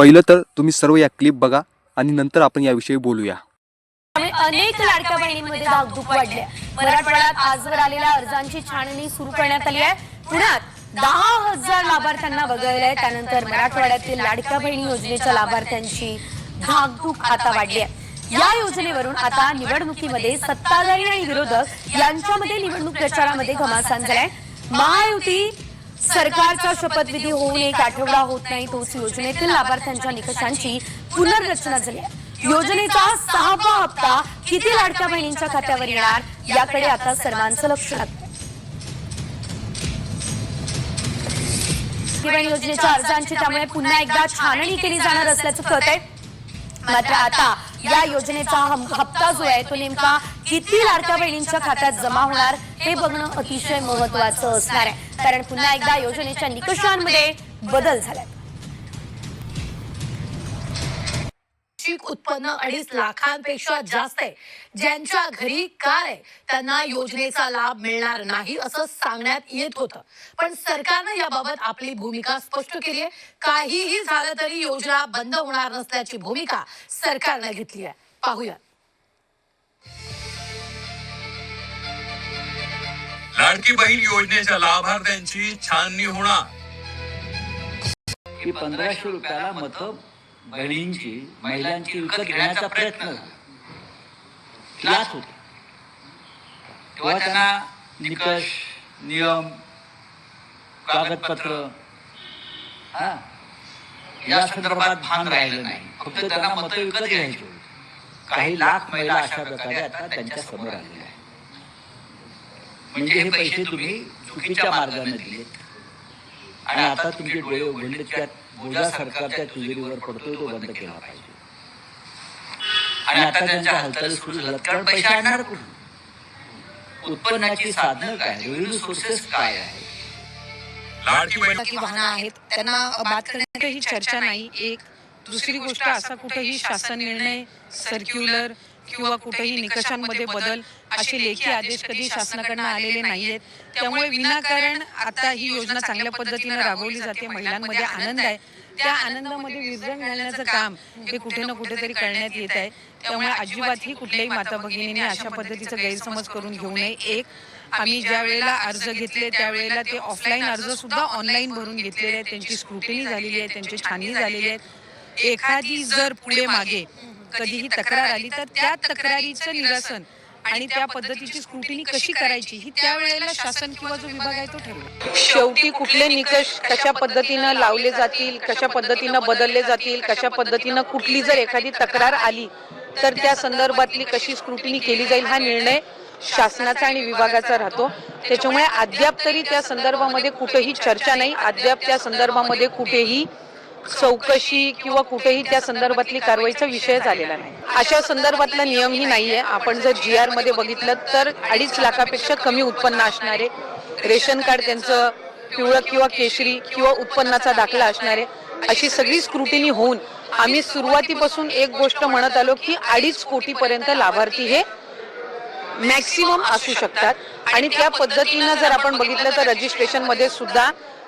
पहिलं तर तुम्ही सर्व या क्लिप बघा आणि नंतर आपण याविषयी बोलूया. अनेक लाडक्या बहिणींमध्ये धाकधूक वाढली आहे मराठवाड्यात आजवर आलेल्या अर्जांची छाननी सुरू करण्यात आली आहे. पुण्यात दहा हजार लाभार्थ्यांना वगळलंय. त्यानंतर मराठवाड्यातील लाडक्या बहिणी योजनेच्या लाभार्थ्यांची धाकधूक आता वाढली आहे या योजनेवरून आता निवडणुकीमध्ये सत्ताधारी आणि विरोधक यांच्यामध्ये निवडणूक प्रचारामध्ये घमासान झालाय. महायुती सरकारचा शपथविधी होऊन एक आठवडा होत नाही तोच योजनेतील लाभार्थ्यांच्या निकषांची पुनर्रचना झाली योजनेचा सहावा हप्ता किती लाडक्या बहिणींच्या खात्यावर येणार याकडे आता सर्वांचं लक्ष लागतं लाडकी योजनेच्या अर्जांची त्यामुळे पुन्हा एकदा छाननी केली जाणार असल्याचं कळत आहे मात्र आता या योजनेचा हम- हप्ता जो आहे तो नेमका किती लाडक्या बहिणींच्या खात्यात जमा होणार हे बघणं अतिशय महत्वाचं असणार आहे. कारण पुन्हा एकदा योजनेच्या निकषांमध्ये बदल झालाय. उत्पन्न अडीच लाखांपेक्षा जास्त आहे. ज्यांच्या घरी कार आहे त्यांना योजनेचा लाभ मिळणार नाही असं सांगण्यात येत होतं. पण सरकारनं याबाबत आपली भूमिका स्पष्ट केली आहे काहीही झालं तरी योजना बंद होणार नसल्याची भूमिका सरकारनं घेतली आहे. पाहूया. लाडकी बहीण योजनेच्या लाभार्थ्यांची छाननी होणार. की पंधराशे रुपयाला मतं बहिणींची महिलांची विकत घेण्याचा प्रयत्न क्लास होते. तेव्हा त्यांना निकष नियम कागदपत्र हा या संदर्भात भान राहिलं नाही. फक्त त्यांना मतं विकत घ्यायची. काही लाख महिला अशा प्रकारे आता त्यांच्यासमोर आलेल्या आहेत. म्हणजे हे पैसे तुम्ही चुकीच्या मार्गाने दिलेत. आणि आता तुमचे डोळे उघडले त्यात बोजा सरकारच्या तिजोरीवर पडतोय तो बंद केला पाहिजे. आणि आता त्यांच्या हालचाली सुरू झाल्यात. कारण पैसे आणणार कुठून? उत्पन्नाची साधनं काय? रेव्हेन्यू सोर्सेस काय? आहे लाडकी बहीण की वाहनं आहेत. त्यांना बाद करण्याची ही चर्चा नाही. एक दुसरी गोष्ट असा कुठेही शासन निर्णय सर्क्युलर किंवा कुठेही निकषांमध्ये बदल असे लेखी आदेश कधी शासनाकडनं आलेले नाहीयेत. त्यामुळे विनाकारण आता ही योजना चांगल्या पद्धतीनं राबवली जाते. महिलांमध्ये आनंद आहे. त्या आनंदामध्ये विरजण घालण्याचं काम हे कुठे ना कुठेतरी करण्यात येत आहे. त्यामुळे अजिबातही कुठल्याही माता भगिनीने अशा पद्धतीचा गैरसमज करून घेऊ नये. एक आम्ही ज्या वेळेला अर्ज घेतले त्यावेळेला ते ऑफलाईन अर्ज सुद्धा ऑनलाईन भरून घेतलेले आहेत. त्यांची स्क्रुटिनी झालेली आहे. त्यांची छाननी झालेली आहेत एखादी जर पुढे मागे कधीही तक्रार आली तर त्या तक्रारीचं निरसन आणि त्या पद्धतीची स्क्रुटिनी कशी करायची? ही त्यावेळेला शासन किंवा जो विभाग आहे तो ठरवेल शेवटी कुठले निकष कशा पद्धतीनं लावले जातील कशा पद्धतीनं बदलले जातील कशा पद्धतीनं कुठली जर एखादी तक्रार आली तर त्या संदर्भातली कशी स्क्रुटिनी केली जाईल हा निर्णय शासनाचा आणि विभागाचा राहतो. त्याच्यामुळे अद्याप तरी त्या संदर्भामध्ये कुठेही चर्चा नाही. अद्याप त्या संदर्भामध्ये कुठेही चौकशी किंवा कुठेही त्या संदर्भातली कारवाईचा विषय झालेला नाही. अशा संदर्भातला नियमही नाहीये. आपण जर जी आरमध्ये बघितलं तर अडीच लाखापेक्षा कमी उत्पन्न असणारे रेशन कार्ड त्यांचं पिवळं किंवा केशरी किंवा उत्पन्नाचा दाखला असणारे अशी सगळी स्क्रुटिनी होऊन आम्ही सुरुवातीपासून एक गोष्ट म्हणत आलो की अडीच कोटी पर्यंत लाभार्थी हे मॅक्सिमम असू शकतात. आणि त्या पद्धतीनं जर आपण बघितलं तर रजिस्ट्रेशनमध्ये सुद्धा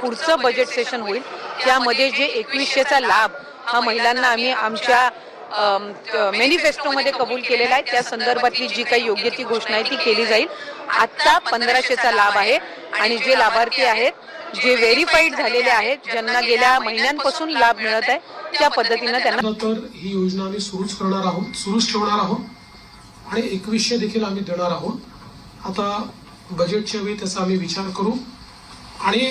पुढचं बजेट सेशन होईल त्यामध्ये जे एकवीसशेचा लाभ हा महिलांना आम्ही आमच्या मॅनिफेस्टोमध्ये कबूल केलेला आहे. त्या संदर्भातली जी काही योग्य ती घोषणा आहे ती केली जाईल. आत्ता पंधराशेचा लाभ आहे आणि जे लाभार्थी आहेत जे व्हेरीफाईड झालेले आहेत ज्यांना गेल्या महिन्यांपासून लाभ मिळत आहे त्या पद्धतीनं त्यांना तर ही योजना आम्ही सुरूच करणार आहोत सुरूच ठेवणार आहोत आणि एकवीसशे देखील आम्ही देणार आहोत. आता बजेटच्या वेळी त्याचा आम्ही विचार करू आणि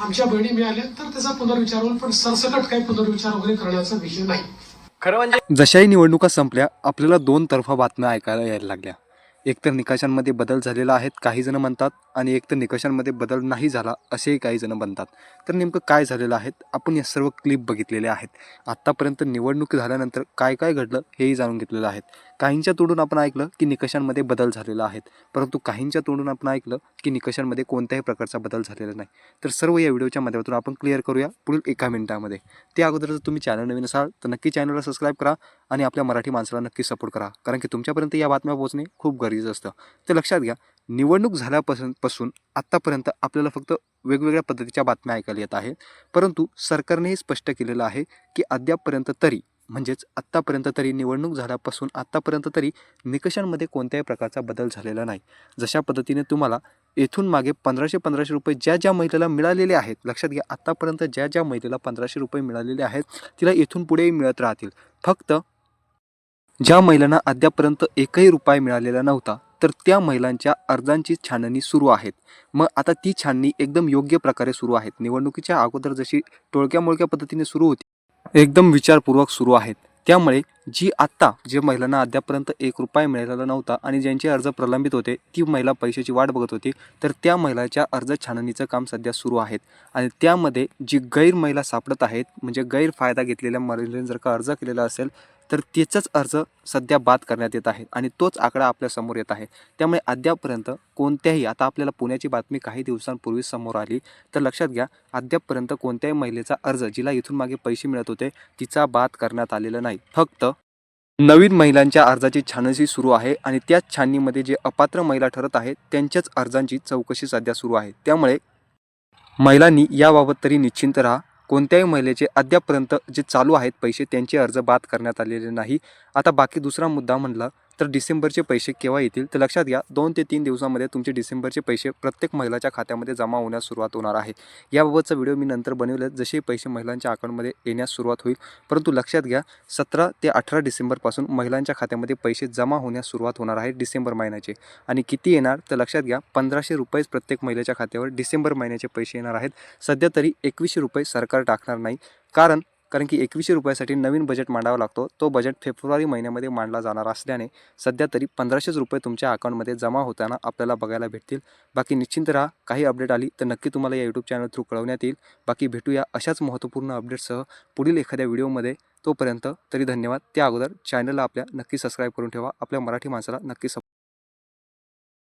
आमच्या बहिणी मिळाल्या तर त्याचा पुनर्विचार होईल पण सरसकट काही पुनर्विचार वगैरे करण्याचा विषय नाही. जशाही निवडणुका संपल्या आपल्याला दोन तर्फा बातम्या ऐकायला यायला लागल्या. एकतर निकषांमध्ये बदल झालेला आहेत काही जण म्हणतात आणि एकतर निकषांमध्ये बदल नाही झाला असेही काही जण म्हणतात. तर नेमकं काय झालेलं आहेत आपण या सर्व क्लिप बघितलेल्या आहेत. आत्तापर्यंत निवडणूक झाल्यानंतर काय काय घडलं हेही जाणून घेतलेलं आहे काहींच्या तोडून आपण ऐकलं की निकषांमध्ये बदल झालेला आहेत. परंतु काहींच्या तोडून आपण ऐकलं की निकषांमध्ये कोणत्याही प्रकारचा बदल झालेला नाही. तर सर्व या व्हिडिओच्या माध्यमातून आपण क्लिअर करूया पुढील एका मिनिटामध्ये. त्या अगोदर जर तुम्ही चॅनल नवीन असाल तर नक्की चॅनलला सबस्क्राईब करा आणि आपल्या मराठी माणसाला नक्की सपोर्ट करा. कारण की तुमच्यापर्यंत या बातम्या पोहोचणे खूप गरजेचं असतं. तर लक्षात घ्या निवडणूक झाल्यापासून पासून आत्तापर्यंत आपल्याला फक्त वेगवेगळ्या पद्धतीच्या बातम्या ऐकायला येत आहेत. परंतु सरकारनेही स्पष्ट केलेलं आहे की अद्यापपर्यंत तरी म्हणजेच आत्तापर्यंत तरी निवडणूक झाल्यापासून आत्तापर्यंत तरी निकषांमध्ये कोणत्याही प्रकारचा बदल झालेला नाही. जशा पद्धतीने तुम्हाला येथून मागे पंधराशे पंधराशे रुपये ज्या ज्या महिलेला मिळालेले आहेत लक्षात घ्या आत्तापर्यंत ज्या ज्या महिलेला पंधराशे रुपये मिळालेले आहेत तिला येथून पुढेही मिळत राहतील. फक्त ज्या महिलांना अद्यापर्यंत एकही रुपया मिळालेला नव्हता तर त्या महिलांच्या अर्जांची छाननी सुरू आहेत. मग आता ती छाननी एकदम योग्य प्रकारे सुरू आहेत. निवडणुकीच्या अगोदर जशी टोळक्या मोळक्या पद्धतीने सुरू होती एकदम विचारपूर्वक सुरू आहेत. त्यामुळे जी आत्ता जे महिलांना अद्यापर्यंत एक रुपया मिळालेला नव्हता आणि ज्यांचे अर्ज प्रलंबित होते ती महिला पैशाची वाट बघत होती तर त्या महिलाच्या अर्ज छाननीचं काम सध्या सुरू आहेत. आणि त्यामध्ये जी गैर महिला सापडत आहेत म्हणजे गैरफायदा घेतलेल्या महिलेने जर का अर्ज केलेला असेल तर त्याचाच अर्ज सध्या बाद करण्यात येत आहे आणि तोच आकडा आपल्यासमोर येत आहे. त्यामुळे अद्यापपर्यंत कोणत्याही आता आपल्याला पुण्याची बातमी काही दिवसांपूर्वी समोर आली तर लक्षात घ्या अद्यापपर्यंत कोणत्याही महिलेचा अर्ज जिला इथून मागे पैसे मिळत होते तिचा बाद करण्यात आलेला नाही. फक्त नवीन महिलांच्या अर्जाची छाननी सुरू आहे आणि त्याच छाननीमध्ये जे अपात्र महिला ठरत आहेत त्यांच्याच अर्जांची चौकशी सध्या सुरू आहे. त्यामुळे महिलांनी याबाबत तरी निश्चिंत राहा. कोणत्याही महिलेचे अद्यापपर्यंत जे चालू आहेत पैसे त्यांचे अर्ज बाद करण्यात आलेले नाही. आता बाकी दुसरा मुद्दा म्हणला तर डिसेंबरचे पैसे केव्हा येतील? तर लक्षात घ्या दोन ते तीन दिवसामध्ये तुमचे डिसेंबरचे पैसे प्रत्येक महिलाच्या खात्यामध्ये जमा होण्यास सुरुवात होणार आहे. याबाबतचा व्हिडिओ मी नंतर बनवले जसे पैसे महिलांच्या अकाउंटमध्ये येण्यास सुरुवात होईल परंतु लक्षात घ्या सतरा ते अठरा डिसेंबरपासून महिलांच्या खात्यामध्ये पैसे जमा होण्यास सुरुवात होणार आहे डिसेंबर महिन्याचे. आणि किती येणार? तर लक्षात घ्या पंधराशे रुपयेच प्रत्येक महिलेच्या खात्यावर डिसेंबर महिन्याचे पैसे येणार आहेत. सध्या तरी एकवीसशे रुपये सरकार टाकणार नाही. कारण कारण की एकवीसशे रुपयासाठी नवीन बजेट मांडावा लागतो. तो बजेट फेब्रुवारी महिन्यामध्ये मांडला जाणार असल्याने सध्या तरी पंधराशेच रुपये तुमच्या अकाउंटमध्ये जमा होताना आपल्याला बघायला भेटतील. बाकी निश्चिंत राहा काही अपडेट आली तर नक्की तुम्हाला या यूट्यूब चॅनल थ्रू कळवण्यात येईल. बाकी भेटूया अशाच महत्त्वपूर्ण अपडेटसह पुढील एखाद्या व्हिडिओमध्ये तोपर्यंत तरी धन्यवाद. त्या अगोदर चॅनलला आपल्या नक्की सबस्क्राईब करून ठेवा. आपल्या मराठी माणसाला नक्की सप